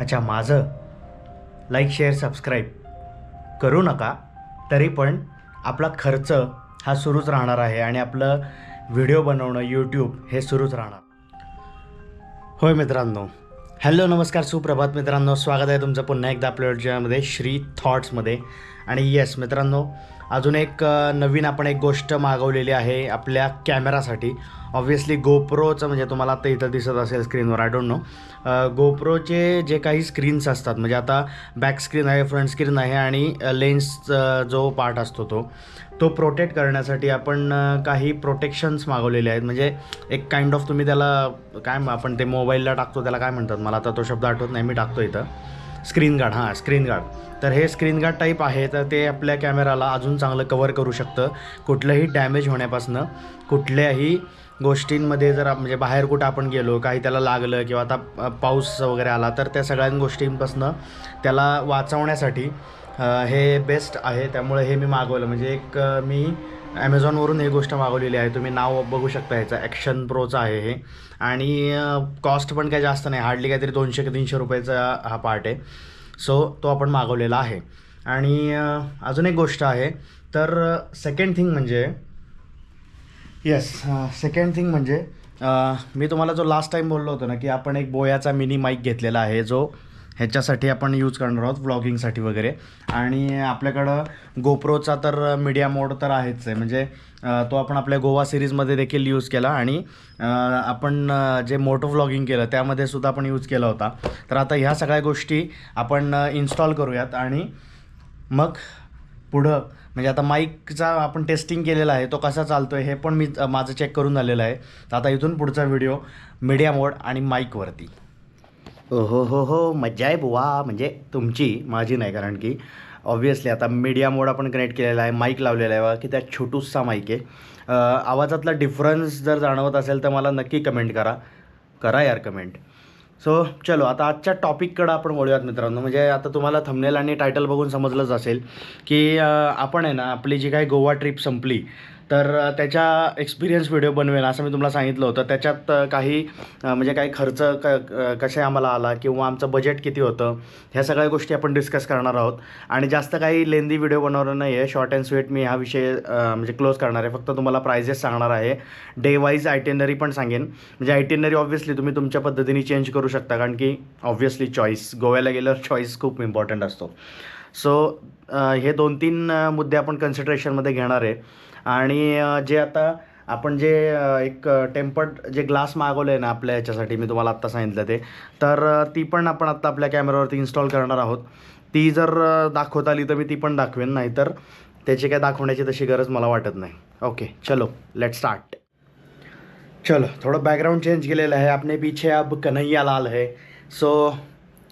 अच्छा माझं like share subscribe करू नका तरी पण आपला खर्च हा सुरूच राहणार आहे आणि आपलं व्हिडिओ बनवणं यूट्यूब हे सुरूच राहणार. होय मित्रांनो. हॅलो नमस्कार सुप्रभात मित्रांनो. स्वागत आहे तुमचं पुन्हा एकदा आपल्या चॅनलमध्ये श्री थॉट्समध्ये आणि येस मित्रांनो अजून एक नवीन आपण एक गोष्ट मागवलेली आहे आपल्या कॅमेरासाठी ऑब्व्हियसली गोप्रोचं म्हणजे तुम्हाला आता इथं दिसत असेल स्क्रीनवर आय डोंट नो गोप्रोचे जे काही स्क्रीन्स असतात म्हणजे आता बॅक स्क्रीन आहे फ्रंट स्क्रीन आहे आणि लेन्स जो पार्ट असतो तो तो प्रोटेक्ट करण्यासाठी आपण काही प्रोटेक्शन्स मागवलेले आहेत. म्हणजे एक काइंड ऑफ तुम्ही त्याला काय आपण ते मोबाईलला टाकतो त्याला काय म्हणतात? मला आता तो शब्द आठवत नाही मी टाकतो इथं. स्क्रीन गार्ड हां स्क्रीन गार्ड. तर हे स्क्रीन गार्ड टाईप आहे तर ते आपल्या कॅमेराला अजून चांगलं कवर करू शकतं. कुठलंही डॅमेज होण्यापासनं कुठल्याही गोष्टींमध्ये जर म्हणजे बाहेर कुठं आपण गेलो काही त्याला लागलं किंवा आता पाऊस वगैरे आला तर त्या सगळ्या गोष्टींपासनं त्याला वाचवण्यासाठी हे बेस्ट आहे. त्यामुळे हे मी मागवलं. म्हणजे एक मी ॲमेझॉनवरून ही गोष्ट मागवलेली आहे. तुम्ही नाव बघू शकता ह्याचं ॲक्शन प्रोचं आहे हे. आणि कॉस्ट पण काही जास्त नाही. हार्डली काहीतरी दोनशे ते तीनशे रुपयाचा हा पार्ट आहे. सो तो आपण मागवलेला आहे. आणि अजून एक गोष्ट आहे. तर सेकंड थिंग म्हणजे येस सेकंड थिंग म्हणजे मी तुम्हाला जो लास्ट टाईम बोललो होतो ना की आपण एक बोयाचा मिनी माईक घेतलेला आहे जो ह्याच्यासाठी आपण यूज करणार आहोत व्लॉगिंगसाठी वगैरे. आणि आपल्याकडं गोप्रोचा तर मीडिया मोड तर आहेच आहे. म्हणजे तो आपण आपल्या गोवा सिरीजमध्ये देखील यूज केला आणि आपण जे मोटो व्लॉगिंग केलं त्यामध्ये सुद्धा आपण यूज केला होता. तर आता ह्या सगळ्या गोष्टी आपण इन्स्टॉल करूयात आणि मग पुढं म्हणजे आता माईकचा आपण टेस्टिंग केलेला आहे तो कसा चालतो आहे हे पण मी माझं चेक करून झालेलं आहे. तर आता इथून पुढचा व्हिडिओ मीडिया मोड आणि माईकवरती हो हो हो मज्जा आहे बुवा. म्हणजे तुमची माझी नाही कारण की ऑब्व्हियसली आता मीडिया मोड आपण कनेक्ट केलेला आहे माईक लावलेला आहे बघा की त्या छोटूसा माईक आहे. आवाजातला डिफरन्स जर जाणवत असेल तर मला नक्की कमेंट करा. करा यार कमेंट सो चलो आता आजच्या टॉपिककडं आपण वळूयात मित्रांनो. म्हणजे आता तुम्हाला थंबनेल आणि टायटल बघून समजलंच असेल की आपण आहे ना आपली जी काही गोवा ट्रिप संपली तर त्याच्या एक्सपिरियन्स व्हिडिओ बनवेल असं मी तुम्हाला सांगितलं होतं. त्याच्यात काही म्हणजे काही खर्च क कसे आम्हाला आला किंवा आमचं बजेट किती होतं ह्या सगळ्या गोष्टी आपण डिस्कस करणार आहोत. आणि जास्त काही लेंदी व्हिडिओ बनवणार नाही आहे शॉर्ट अँड स्वीट मी हा विषय म्हणजे क्लोज करणार आहे. फक्त तुम्हाला प्रायझेस सांगणार आहे. डे वाईज आयटेनरी पण सांगेन. म्हणजे आयटेनरी ऑब्व्हियसली तुम्ही तुमच्या पद्धतीने चेंज करू शकता. कारण की ऑब्व्हियसली चॉईस गोव्याला गेल्यावर चॉईस खूप इम्पॉर्टंट असतो. सो हे दोन तीन मुद्दे आपण कन्सिडरेशनमध्ये घेणार आहे. आणि जे आता आपण जे एक टेम्पर्ड जे ग्लास मागवलं आहे ना आपल्या ह्याच्यासाठी मी तुम्हाला आत्ता सांगितलं ते तर ती पण आपण आत्ता आपल्या कॅमेरावरती इन्स्टॉल करणार आहोत. ती जर दाखवता आली तर मी ती पण दाखवेन नाहीतर त्याची काय दाखवण्याची तशी गरज मला वाटत नाही. ओके चलो लेट स्टार्ट चलो थोडं बॅकग्राऊंड चेंज केलेलं आहे. आपने पीछे अब कन्हैया लाल है. सो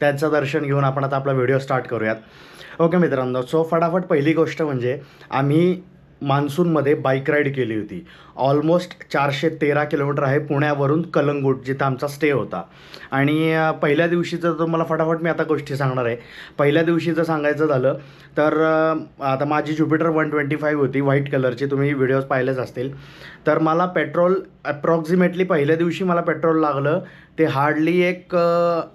त्याचं दर्शन घेऊन आपण आता आपला व्हिडिओ स्टार्ट करूयात. ओके मित्रांनो सो फटाफट पहिली गोष्ट म्हणजे आम्ही मान्सूनमध्ये बाईक राईड केली होती. ऑलमोस्ट चारशे तेरा किलोमीटर आहे पुण्यावरून कलंगूट जिथं आमचा स्टे होता. आणि पहिल्या दिवशीचं तुम्हाला फटाफट मी आता गोष्टी सांगणार आहे. पहिल्या दिवशीचं सांगायचं झालं तर आता माझी ज्युपिटर वन ट्वेंटी फाईव्ह होती व्हाईट कलरची तुम्ही व्हिडिओज पाहिलेच असतील. तर मला पेट्रोल अप्रॉक्सिमेटली पहिल्या दिवशी मला पेट्रोल लागलं. ते हार्डली एक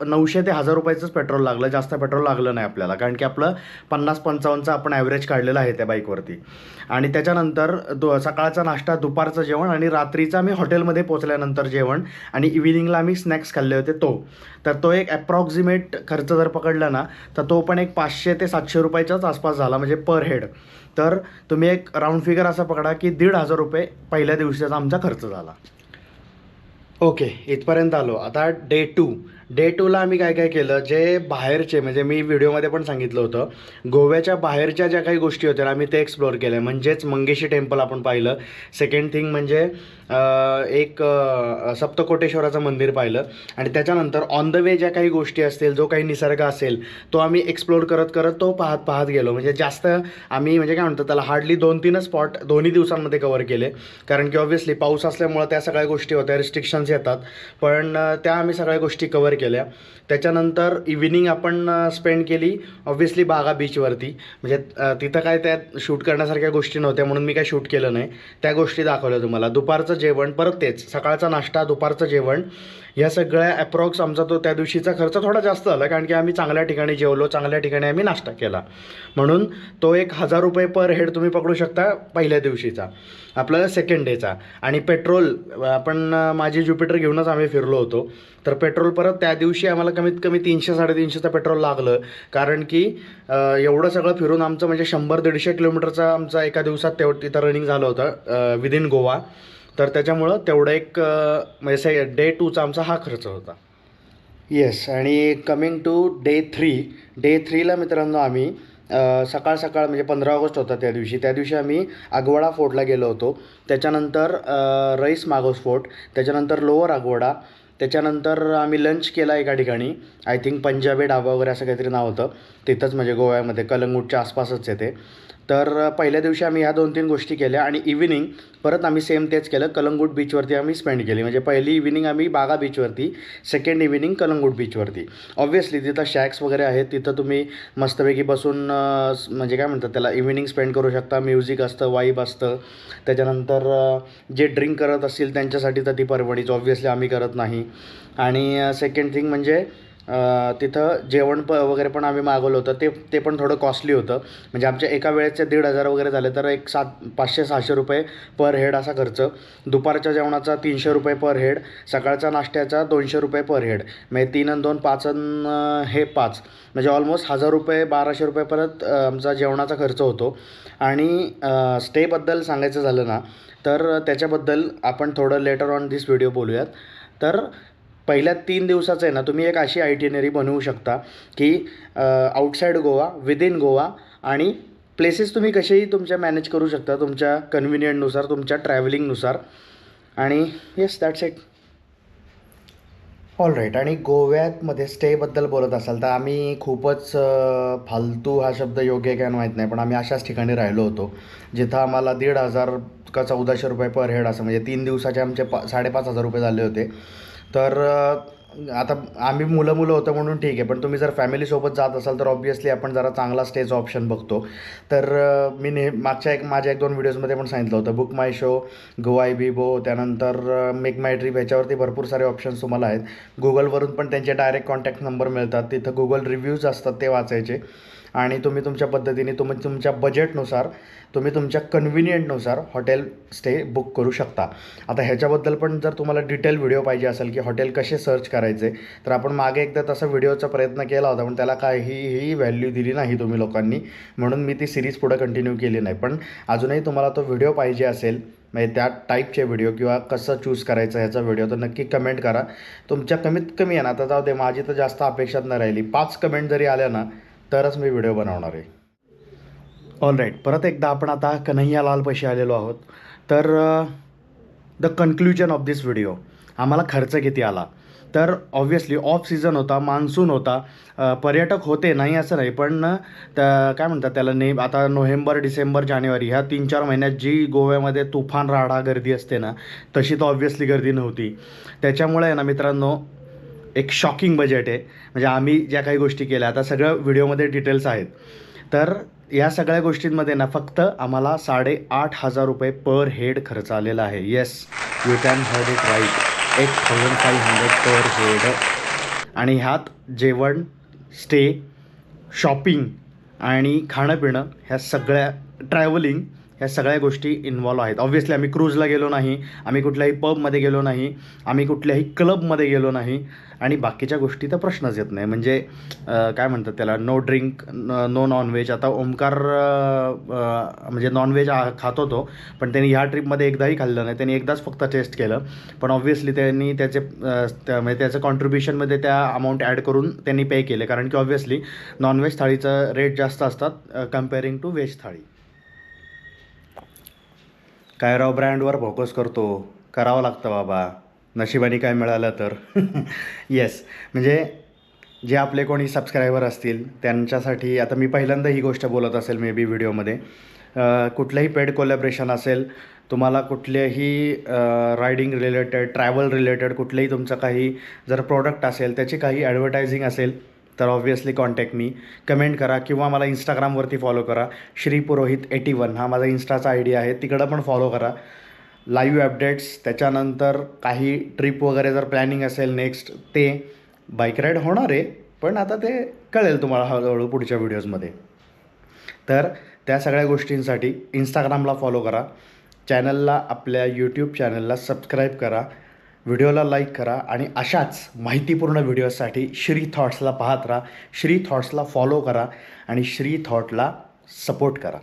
नऊशे ते हजार रुपयाचंच पेट्रोल लागलं. जास्त पेट्रोल लागलं नाही आपल्याला. कारण की आपलं पन्नास पंचावन्नचं आपण ॲव्हरेज काढलेलं आहे त्या बाईकवरती आणि त्याच्यानंतर दो सकाळचा नाश्ता दुपारचं जेवण आणि रात्रीचा मी हॉटेलमध्ये पोचल्यानंतर जेवण आणि इव्हिनिंगला आम्ही स्नॅक्स खाल्ले होते तो. तर तो एक ॲप्रॉक्सिमेट खर्च जर पकडला ना तर तो पण एक पाचशे ते सातशे रुपयाच्याच आसपास झाला. म्हणजे पर हेड तर तुम्ही एक राऊंड फिगर असा पकडा की दीड हजार रुपये पहिल्या दिवशीचा आमचा खर्च झाला. ओके इथपर्यंत आलो. आता डे टू डे टूला आम्ही काय काय केलं? जे बाहेरचे म्हणजे मी व्हिडिओमध्ये पण सांगितलं होतं गोव्याच्या बाहेरच्या ज्या काही गोष्टी होत्या आम्ही ते एक्सप्लोअर आहे म्हणजेच मंगेशी टेम्पल आपण पाहिलं. सेकंड थिंग म्हणजे एक सप्तकोटेश्वराचं मंदिर पाहिलं. आणि त्याच्यानंतर ऑन द वे ज्या काही गोष्टी असतील जो काही निसर्ग असेल तो आम्ही एक्सप्लोअर करत करत तो पाहत पाहत गेलो. म्हणजे जास्त आम्ही म्हणजे काय म्हणतो त्याला हार्डली दोन तीनच स्पॉट दोन्ही दिवसांमध्ये कवर केले. कारण की ऑब्व्हियसली पाऊस असल्यामुळं त्या सगळ्या गोष्टी होत्या रिस्ट्रिक्शन्स येतात. पण त्या आम्ही सगळ्या गोष्टी कवर केल्या. त्याच्यानंतर इव्हिनिंग आपण स्पेंड केली ऑब्व्हियसली बागा बीचवरती म्हणजे तिथं काय त्यात शूट करण्यासारख्या गोष्टी नव्हत्या म्हणून मी काय शूट केलं नाही. त्या गोष्टी दाखवल्या तुम्हाला. दुपारचं जेवण परत तेच. सकाळचा नाश्ता दुपारचं जेवण. या सगळ्या ॲप्रॉक्स आमचा तो त्या दिवशीचा खर्च थोडा जास्त आला कारण की आम्ही चांगल्या ठिकाणी जेवलो चांगल्या ठिकाणी आम्ही नाश्ता केला. म्हणून तो एक हजार रुपये पर हेड तुम्ही पकडू शकता पहिल्या दिवशीचा. आपल्याला सेकंड डेचा आणि पेट्रोल आपण माझी ज्युपिटर घेऊनच आम्ही फिरलो होतो. तर पेट्रोल परत त्या त्या दिवशी आम्हाला कमीत कमी तीनशे साडेतीनशेचं पेट्रोल लागलं. कारण की एवढं सगळं फिरून आमचं म्हणजे शंभर दीडशे किलोमीटरचा आमचा एका दिवसात तेव तिथं रनिंग झालं होतं विदिन गोवा. तर त्याच्यामुळं तेवढं एक म्हणजे डे टूचा आमचा हा खर्च होता. येस आणि coming to day three day थ्रीला मित्रांनो आम्ही सकाळ सकाळ म्हणजे पंधरा ऑगस्ट होता त्या दिवशी. त्या दिवशी आम्ही आगवाडा फोर्टला गेलो होतो. त्याच्यानंतर रईस मागोस फोर्ट त्याच्यानंतर लोअर आगवाडा त्याच्यानंतर आम्ही लंच केला एका ठिकाणी. आय थिंक पंजाबी ढाबा वगैरे असं काहीतरी नाव होतं. तिथंच म्हणजे गोव्यामध्ये कलंगूटच्या आसपासच आहे ते. तर पहिल्या दिवशी आम्ही ह्या दोन तीन गोष्टी केल्या आणि इव्हिनिंग परत आम्ही सेम तेच केलं. कलंगूट बीचवरती आम्ही स्पेंड केली. म्हणजे पहिली इव्हिनिंग आम्ही बागा बीचवरती सेकंड इव्हिनिंग कलंगूट बीचवरती ऑब्व्हियसली तिथं शॅक्स वगैरे आहेत. तिथं तुम्ही मस्तपैकी बसून म्हणजे काय म्हणतात त्याला इव्हिनिंग स्पेंड करू शकता. म्युझिक असतं वाईब असतं. त्याच्यानंतर जे ड्रिंक करत असतील त्यांच्यासाठी तर ती परवडीच. ऑब्व्हियसली आम्ही करत नाही. आणि सेकंड थिंग म्हणजे तिथं जेवण प वगैरे पण आम्ही मागवलं होतं. ते ते पण थोडं कॉस्टली होतं. म्हणजे आमच्या एका वेळेचे दीड हजार वगैरे झाले तर एक सात पाचशे सहाशे रुपये पर हेड असा खर्च. दुपारच्या जेवणाचा तीनशे रुपये पर हेड सकाळचा नाश्त्याचा दोनशे रुपये पर हेड म्हणजे तीन आणि दोन पाच आणि हे पाच. म्हणजे ऑलमोस्ट हजार रुपये बाराशे रुपये परत आमचा जेवणाचा खर्च होतो. आणि स्टेबद्दल सांगायचं झालं ना तर त्याच्याबद्दल आपण थोडं लेटर ऑन दिस व्हिडिओ बोलूयात. तर पहिल्या तीन दिवसाचं आहे ना तुम्ही एक अशी आयटिनरी बनवू शकता की आउटसाईड गोवा विदिन गोवा आणि प्लेसेस तुम्ही कसेही तुमच्या मॅनेज करू शकता तुमच्या कन्व्हिनियंटनुसार तुमच्या ट्रॅव्हलिंगनुसार आणि yes that's it all right आणि गोव्यामध्ये स्टेबद्दल बोलत असाल तर आम्ही खूपच फालतू हा शब्द योग्य आहे माहीत नाही पण आम्ही अशाच ठिकाणी राहिलो होतो जिथं आम्हाला दीड हजार का चौदाशे रुपये पर हेड असं म्हणजे तीन दिवसाचे आमचे पा साडेपाच हजार रुपये झाले होते. तर आता आम्ही मुलं मुलं होतं म्हणून ठीक आहे. पण तुम्ही जर फॅमिलीसोबत जात असाल तर ऑब्व्हियसली आपण जरा चांगला स्टेचा ऑप्शन बघतो. तर मी नेह मागच्या एक माझ्या एक दोन व्हिडिओजमध्ये पण सांगितलं होतं. बुक माय शो गोवाय बिबो त्यानंतर मेक माय ट्रीप ह्याच्यावरती भरपूर सारे ऑप्शन्स तुम्हाला आहेत. गुगलवरून पण त्यांचे डायरेक्ट कॉन्टॅक्ट नंबर मिळतात. तिथं गुगल रिव्ह्यूज असतात ते वाचायचे. आणि तुम्ही तुमच्या पद्धतीने तुम्ही तुमच्या बजेटनुसार तुम्ही तुमच्या कन्व्हिनियंटनुसार हॉटेल स्टे बुक करू शकता. आता ह्याच्याबद्दल पण जर तुम्हाला डिटेल व्हिडिओ पाहिजे असेल की हॉटेल कसे सर्च करायचे तर आपण मागे एकदा तसा व्हिडिओचा प्रयत्न केला होता पण त्याला काहीही व्हॅल्यू दिली नाही तुम्ही लोकांनी. म्हणून मी ती सिरीज पुढं कंटिन्यू केली नाही. पण अजूनही तुम्हाला तो व्हिडिओ पाहिजे असेल म्हणजे त्या टाईपचे व्हिडिओ किंवा कसं चूज करायचं ह्याचा व्हिडिओ तर नक्की कमेंट करा. तुमच्या कमीत कमी आहे ना आता जाऊ दे माझी तर जास्त अपेक्षाच नाही राहिली. पाच कमेंट जरी आल्या ना तरच मी व्हिडिओ बनवणार आहे. ऑल राईट परत एकदा आपण आता कन्हैयालाल पैसे आलेलो आहोत. तर the conclusion of this video आम्हाला खर्च किती आला? तर ऑब्व्हियसली ऑफ सीझन होता मान्सून होता uh, पर्यटक होते नाही असं नाही पण uh, त्या काय म्हणतात त्याला नेम आता नोव्हेंबर डिसेंबर जानेवारी ह्या तीन चार महिन्यात जी गोव्यामध्ये तुफान राडा गर्दी असते ना तशी तर ऑब्व्हियसली गर्दी नव्हती. त्याच्यामुळे आहे ना मित्रांनो एक शॉकिंग बजेट आहे. म्हणजे आम्ही ज्या काही गोष्टी केल्या आता सगळं व्हिडिओमध्ये डिटेल्स आहेत. तर या सगळ्या गोष्टींमध्ये ना फक्त आम्हाला साडेआठ हजार रुपये पर हेड खर्च आलेला आहे. Yes you can heard it right eight thousand five hundred per head आणि ह्यात जेवण स्टे शॉपिंग आणि खाणं पिणं ह्या सगळ्या ट्रॅव्हलिंग ह्या सगळ्या गोष्टी इन्वॉल्व आहेत. ऑब्व्हियसली आम्ही क्रूजला गेलो नाही आम्ही कुठल्याही पबमध्ये गेलो नाही आम्ही कुठल्याही क्लबमध्ये गेलो नाही आणि बाकीच्या गोष्टी तर प्रश्नच येत नाही. म्हणजे काय म्हणतात त्याला नो ड्रिंक नो नॉनव्हेज आता ओमकार म्हणजे नॉनव्हेज खातो तो पण त्यांनी ह्या ट्रिपमध्ये एकदाही खाल्लं नाही. त्यांनी एकदाच फक्त टेस्ट केलं. पण ऑब्व्हियसली त्यांनी त्याचे त्या- म्हणजे त्याचं कॉन्ट्रीब्युशनमध्ये त्या अमाऊंट ॲड करून त्यांनी पे केले. कारण की ऑब्व्हियसली नॉनव्हेज थाळीचं रेट जास्त असतात कम्पेअरिंग टू व्हेज थाळी. काय राव ब्रँडवर फोकस करतो. करावं लागतं बाबा. नशिबाने काय मिळालं तर. येस म्हणजे जे आपले कोणी सबस्क्रायबर असतील त्यांच्यासाठी आता मी पहिल्यांदा ही गोष्ट बोलत असेल मे बी व्हिडिओमध्ये कुठलंही पेड कोलॅबरेशन असेल तुम्हाला कुठलेही रायडिंग रिलेटेड ट्रॅव्हल रिलेटेड कुठलंही तुमचं काही जर प्रोडक्ट असेल त्याची काही ॲडव्हर्टायझिंग असेल तर ऑब्व्हियसली कॉन्टॅक्ट मी कमेंट करा किंवा मला इंस्टाग्रामवरती फॉलो करा. श्री पुरोहित एटी वन हा माझा इंस्टाचा आय डी आहे. तिकडं पण फॉलो करा. लाईव्ह अपडेट्स त्याच्यानंतर काही ट्रिप वगैरे जर प्लॅनिंग असेल नेक्स्ट ते बाईक राईड होणार आहे. पण आता ते कळेल तुम्हाला हळूहळू पुढच्या व्हिडिओजमध्ये तर त्या सगळ्या गोष्टींसाठी इंस्टाग्रामला फॉलो करा. चॅनलला आपल्या यूट्यूब चॅनलला सबस्क्राईब करा. व्हिडिओला लाईक करा आणि अशाच माहितीपूर्ण व्हिडिओसाठी श्री थॉट्सला पाहत राहा. श्री थॉट्सला फॉलो करा आणि श्री थॉटला सपोर्ट करा.